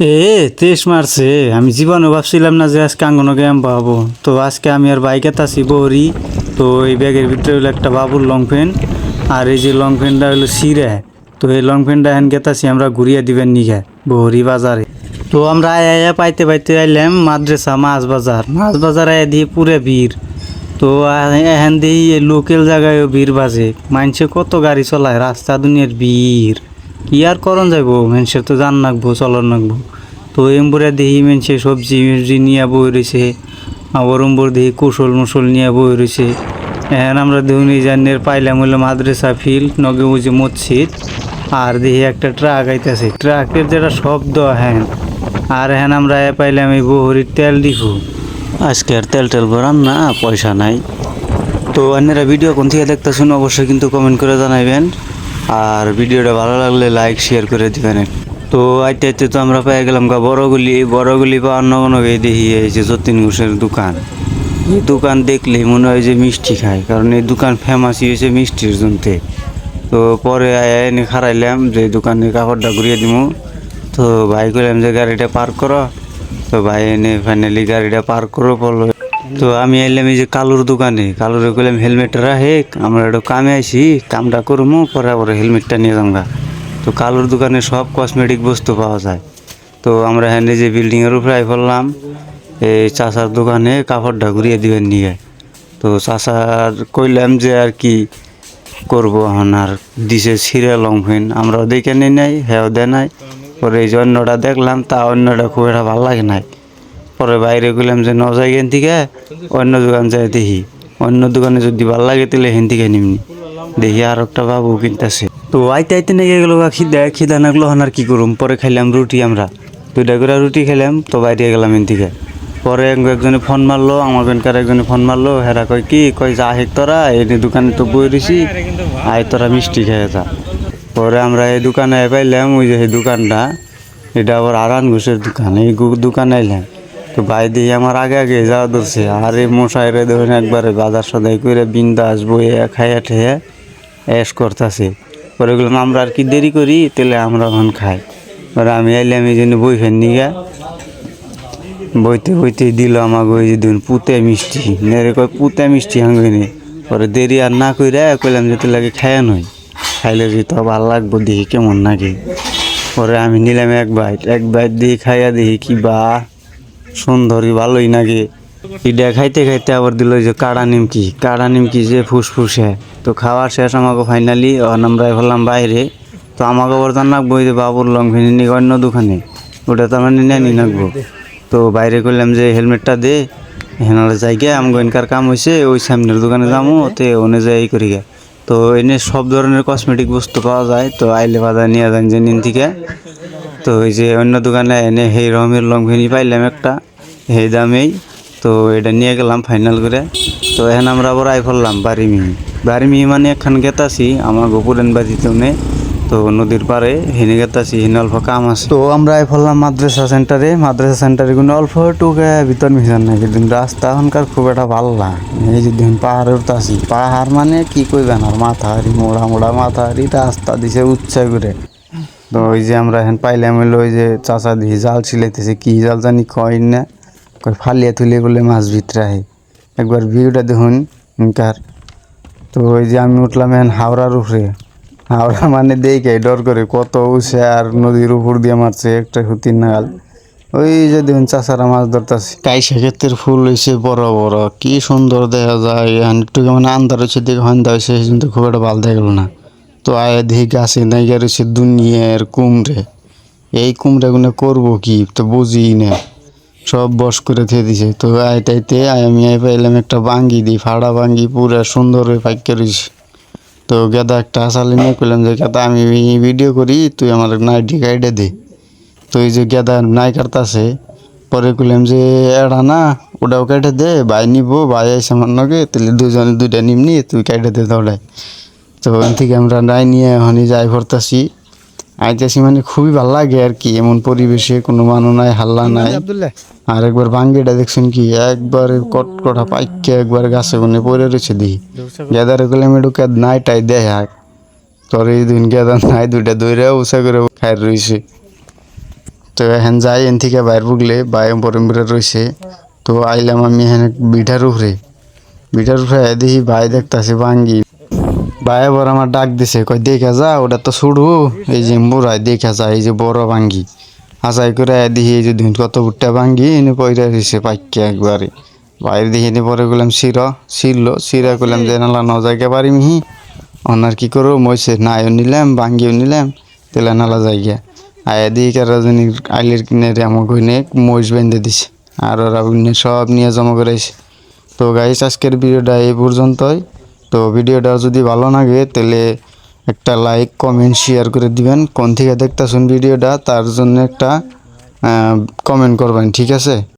এ তেইশ মারছে আমি জীবনে ভাবছিলাম না যে আজকে আঙ্গন গেম পাবো। তো আজকে আমি আর বাইকে তাছি বহরি তো এই ব্যাগের ভিতরে হলো একটা বাবুর লং পেন আর এই যে লং পেনটা হলো সিরে তো এই লং পেনটা এখন গেতাছি আমরা ঘুরিয়ে দিবেন নিগে বহরি বাজারে। তো আমরা আয়া আয়া পাইতে পাইতে আইলাম মাদ্রাসা, মাছ বাজার। মাছ বাজার আয়া দিয়ে পুরে ভিড়। তো এখন দিয়ে লোকাল জায়গায়ও ভিড় বাজে। মানুষে কত গাড়ি চলায়, রাস্তা দুনিয়ার ভিড়। কি আর করন যাইব? মানুষের তো জান নাকবো চলন নাকবো তো এমবুরে দেখি মানুষে সবজি মবজি নিয়ে বই রয়েছে আবার এমবুর দেখি কুশল মুসল নিয়ে বই রয়েছে এখন আমরা দেখুন এই জানের পাইলাম হইল মাদ্রাসা ফিল্ড নগে বুঝি মসজিদ। আর দেখি একটা ট্রাক আইতেছে। ট্রাকের যেটা শব্দ হ্যাঁ আর হ্যাঁ আমরা এ পাইলাম এই বহরির তেল ডিফু আজকে আর তেল টেল ভরান না, পয়সা নাই। তো অন্যরা ভিডিও কোন থেকে দেখতেছেন অবশ্যই কিন্তু কমেন্ট করে জানাইবেন। আর ভিডিওটা ভালো লাগলে লাইক শেয়ার করে দিবেন। তো আইতে আইতে তো আমরা পেয়ে গেলাম গা, বড়গুলি বড়গুলি কোনো দেখি, এই যে যতীন ঘোষের দোকান। এই দোকান দেখলেই মনে হয় যে মিষ্টি খায়, কারণ এই দোকান ফেমাসই হয়েছে মিষ্টির জন্যে। তো পরে এনে খারাইলাম যে দোকানে কাপড়টা ঘুরিয়ে দিমু। তো ভাই কইলাম যে গাড়িটা পার্ক করো। তো ভাই এনে ফাইনালি গাড়িটা পার্ক করো পড়ল তো আমি এলাম এই যে কালুর দোকানে। কালুরে কইলাম হেলমেটটা রাখে আমরা একটু কামে আইছি, কামটা করব পরে আবার হেলমেটটা নিয়ে যামগা। তো কালুর দোকানে সব কসমেটিক বস্তু পাওয়া যায়। তো আমরা হ্যান্ডে যে বিল্ডিংয়ের উপরে আই পড়লাম, এই চাচার দোকানে কাপড়টা ঘুরিয়ে দিবেন নিয়ে। তো চাচার কইলাম যে আর কি করব এখন, আর দিছে ছিঁড়ে লং পেন আমরাও দেখে নিই নাই হ্যাঁ দেয় নাই। পরে এই যে অন্যটা দেখলাম, তা অন্যটা খুব একটা ভালো লাগে নাই। পরে বাইরে গেলাম যে ন যাই এখান থেকে, অন্য দোকান যাই দেখি। অন্য দোকানে যদি ভালো লাগে তাহলে হেন থেকে নিমনি। দেখি আর একটা বাবু কিনতেছে। তো আইতে আইতে নাকি গেল খিদা খিদা নাগলো আর কি করুম? পরে খাইলাম রুটি আমরা। দুইটা করে রুটি খেলাম তো বাইরে গেলাম থেকে। পরে একজনে ফোন মারলো, আমার বেনকার একজনে ফোন মারলো, হেরা কয় কি? কয় যা হেক তোরা, এই দোকানে তো বই রইছি আয় তোরা মিষ্টি খেয়ে যা। পরে আমরা এই দোকানে পাইলাম, ওই যে এই দোকানটা, এটা আবার আরান ঘোষের দোকান, এই দোকানে আইলাম। ভাই দিয়ে আমার আগে আগে যাওয়া ধরছে। আর এই মশাইরে দেখুন একবারে বাজার সদাই করে বিন্দাস বইয়ে খাইয়া ঠেয়ে এস করতেছে। পরে গেলাম আমরা আর কি দেরি করি? তাহলে আমরা এখন খাই। পরে আমি আইলাম এই জন্য বই ফেন নিগা বইতে বইতে দিল আমাকে ওই যে দিন পুতে মিষ্টি। নেরে কয়, পুতে মিষ্টি হাঙ্গিনি পরে দেরি আর না কইরা কইলাম যে লাগে খায়া নয়। খাইলে যে তো ভালো লাগবো দেখি কেমন নাকি পরে আমি নিলাম এক বাইট। এক বাইট দিয়ে খাইয়া দেখি কি বা সুন্দরই ভালোই নাকি? ইডা খাইতে খাইতে আবার দিল যে কাড়া নিমকি কাড়া নিমকি যে ফুসফুসে। তো খাওয়া শেষ আমাকে ফাইনালি আমরা হলাম বাইরে। তো আমাকে আবার রাখব ওই যে বাবুর লং ফিনি অন্য দোকানে। ওটা তো আমরা নিয়ে নি রাখব তো বাইরে করলাম যে হেলমেটটা দে। হেনার জায়গায় আমগো এনকার কাম হয়েছে ওই সামনের দোকানে যাব তে ওনে যাই এই করি গে। তো এনে সব ধরনের কসমেটিক বস্তু পাওয়া যায়, তো আইলে বাজার নিয়ে যান যে নিন থেকে তো ওই যে অন্য দোকানে এনে সেই রকমের লং ভেনি পাইলাম একটা, সেই দামেই তো এটা নিয়ে গেলাম ফাইনাল করে। তো এখন আমরা আবার আই ফেললাম বাড়িমিহি। বাড়িমিহি মানে একখান গেতাছি আমার গোপুরেন বাড়িতেও নেই তো নদীর পাড়ে হেনে গেতাছি হেনে অল্প কাম আছে। তো আমরা আই ফেললাম মাদ্রাসা সেন্টারে মাদ্রাসা সেন্টারে কোনো অল্প টুকে ভিতর মিশান নাই, কিন্তু রাস্তা এখনকার খুব একটা ভালো না। এই যে দিন পাহাড়ে উঠতাছি। পাহাড় মানে কি কইবেন আর মাথা হারি মোড়া মোড়া মাথা হারি রাস্তা দিছে উচ্চা করে। তো ওই যে আমরা এখন পাইলাম হইল ওই যে চাচা দিয়ে জাল ছিলাইতেছে, কি জাল জানি কয় না। কয় ফালিয়া তুলিয়ে করলে মাছ ভিতরে আহে। একবার ভিউটা দেখুন, ইনকার। তো ওই যে আমি উঠলাম এখন হাওড়ার উপরে। হাওড়া মানে দেখে ডর করে, কত উঠে আর নদীর উপর দিয়ে মারছে একটা হুতির নাগাল। ওই যে দেখুন চাষারা মাছ ধরতেছে। কাইসা ক্ষেত্রের ফুল হয়েছে বড় বড়। কি সুন্দর দেখা যায়। একটু মানে আন্দার হচ্ছে দেখে হন্দা হয়েছে কিন্তু খুব একটা ভালো দেখা গেল না। তো আয় দেখি গাছে নাইগা রয়েছে দুনিয়ার কুমড়ে। এই কুমড়াগুলো করব কি? তো বুঝি না। সব বস করে থে দিছে। তো আইটাইতে আমি আয় পাইলাম একটা বাঙ্গি দিই ফাড়া বাঙ্গি পুরা সুন্দর হয়ে পাইকে রয়েছে তো গেদা একটা আসালে নিয়ে কইলাম যে, গেদা আমি ভিডিও করি, তুই আমার নাইটি গাইডে দে। তো এই যে গেদা নাই কাটতাছে, পরে কইলাম যে, এড়া না, ওটাও কেটে দে, ভাই নিব, ভাই আইসে আমার নগে তাহলে দুজনে দুইটা নিমনি, তুই কেটে দে দৌড়াই তো ওখান থেকে আমরা নাই নিয়ে এখনই যাই ভরতাছি আইতাছি মানে খুবই ভালো লাগে আর কি এমন পরিবেশে কোনো মানুষ নাই হাল্লা নাই। আর একবার ভাঙ্গিটা দেখছেন কি একবার কটকটা পাইকে একবার গাছে গুনে পড়ে রয়েছে দি গেদারে গেলে মেডুকে নাই টাই দেয় হাক তোর এই দিন গেদা নাই দুইটা দইরা উষা করে খাই রয়েছে তো এখন যাই এন থেকে বাইর বুগলে বাই বরমপুরে রয়েছে তো আইলাম আমি এখানে বিঠার উপরে। বিঠার উপরে দেখি ভাই দেখতাছে ভাঙ্গি ভাই আবার আমার ডাক দিছে কই দেখা যা, ওটা তো ছুড়ু এই যে মুরাই, দেখা যা, এই যে বড় ভাঙ্গি। হাসাই করে দেখি, এই যে কত বুটটা ভাঙ্গি, এনে পয়রা রয়েছে পাইকে একবারে। বাইরে দেখি এনে পরে গেলাম শির শিরলো শিরা করলাম যে, নালা ন জায়গা পারি মিহি। অনার কি করো মইছে নাইও নিলাম, ভাঙ্গিও নিলাম, তেলা নালা জায়গা। আয়া দিই কারাজনী আইলের কিনে আমাকে ওইনে মহিষ বেঁধে দিছে। আর ওরা সব নিয়ে জমা করেছে তো গাইস, আজকের ভিডিওটা এই পর্যন্তই। তো ভিডিওটা যদি ভালো লাগে, তাহলে একটা লাইক কমেন্ট শেয়ার করে দিবেন। কোন থেকে দেখতেছেন ভিডিওটা, তার জন্য একটা কমেন্ট করবেন, ঠিক আছে?